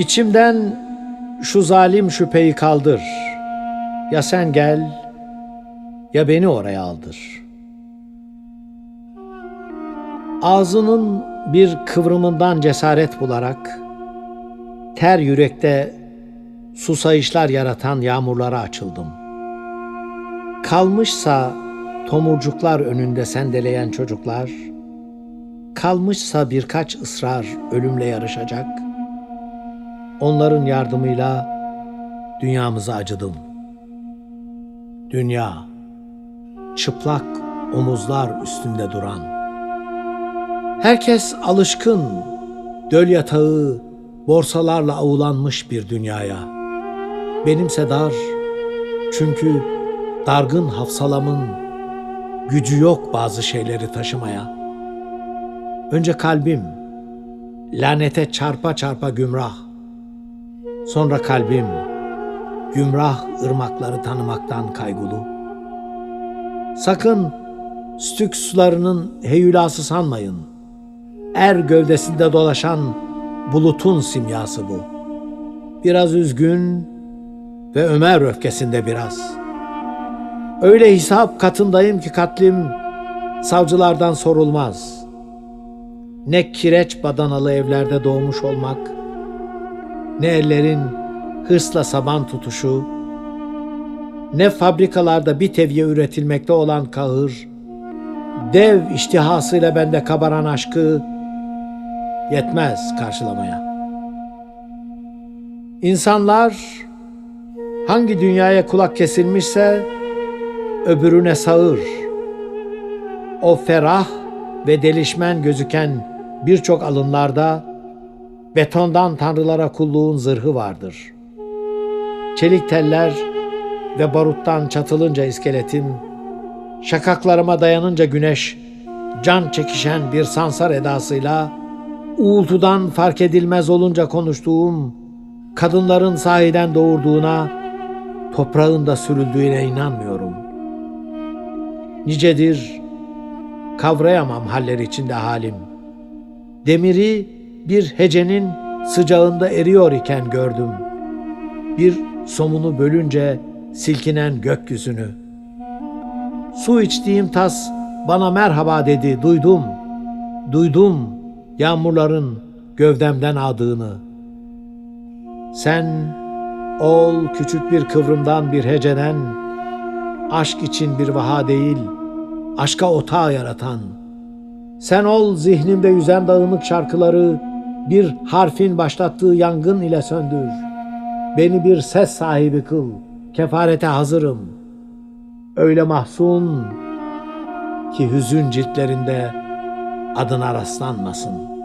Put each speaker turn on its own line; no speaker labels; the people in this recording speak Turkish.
İçimden şu zalim şüpheyi kaldır. Ya sen gel ya beni oraya aldır. Ağzının bir kıvrımından cesaret bularak ter yürekte susayışlar yaratan yağmurlara açıldım. Kalmışsa tomurcuklar önünde sendeleyen çocuklar, kalmışsa birkaç ısrar ölümle yarışacak, onların yardımıyla dünyamıza acıdım. Dünya, çıplak omuzlar üstünde duran. Herkes alışkın, döl yatağı, borsalarla avulanmış bir dünyaya. Benimse dar, çünkü dargın hafsalamın gücü yok bazı şeyleri taşımaya. Önce kalbim, lanete çarpa çarpa gümrah. Sonra kalbim, gümrah ırmakları tanımaktan kaygulu. Sakın stük sularının heyülası sanmayın. Er gövdesinde dolaşan bulutun simyası bu. Biraz üzgün ve Ömer öfkesinde biraz. Öyle hesap katındayım ki katlim savcılardan sorulmaz. Ne kireç badanalı evlerde doğmuş olmak, ne ellerin hırsla saban tutuşu, ne fabrikalarda bir tevye üretilmekte olan kahır, dev iştihasıyla bende kabaran aşkı yetmez karşılamaya. İnsanlar hangi dünyaya kulak kesilmişse öbürüne sağır. O ferah ve delişmen gözüken birçok alınlarda betondan tanrılara kulluğun zırhı vardır. Çelik teller ve baruttan çatılınca iskeletim, şakaklarıma dayanınca güneş, can çekişen bir sansar edasıyla, uğultudan fark edilmez olunca konuştuğum, kadınların sahiden doğurduğuna, toprağın da sürüldüğüne inanmıyorum. Nicedir, kavrayamam haller içinde halim. Demiri bir hecenin sıcağında eriyor iken gördüm. Bir somunu bölünce silkinen gökyüzünü. Su içtiğim tas bana merhaba dedi, duydum. Duydum yağmurların gövdemden ağdığını. Sen ol küçük bir kıvrımdan bir heceden, aşk için bir vaha değil, aşka otağı yaratan. Sen ol zihnimde yüzen dağınık şarkıları bir harfin başlattığı yangın ile söndür. Beni bir ses sahibi kıl, kefarete hazırım. Öyle mahzun ki hüzün ciltlerinde adına rastlanmasın.''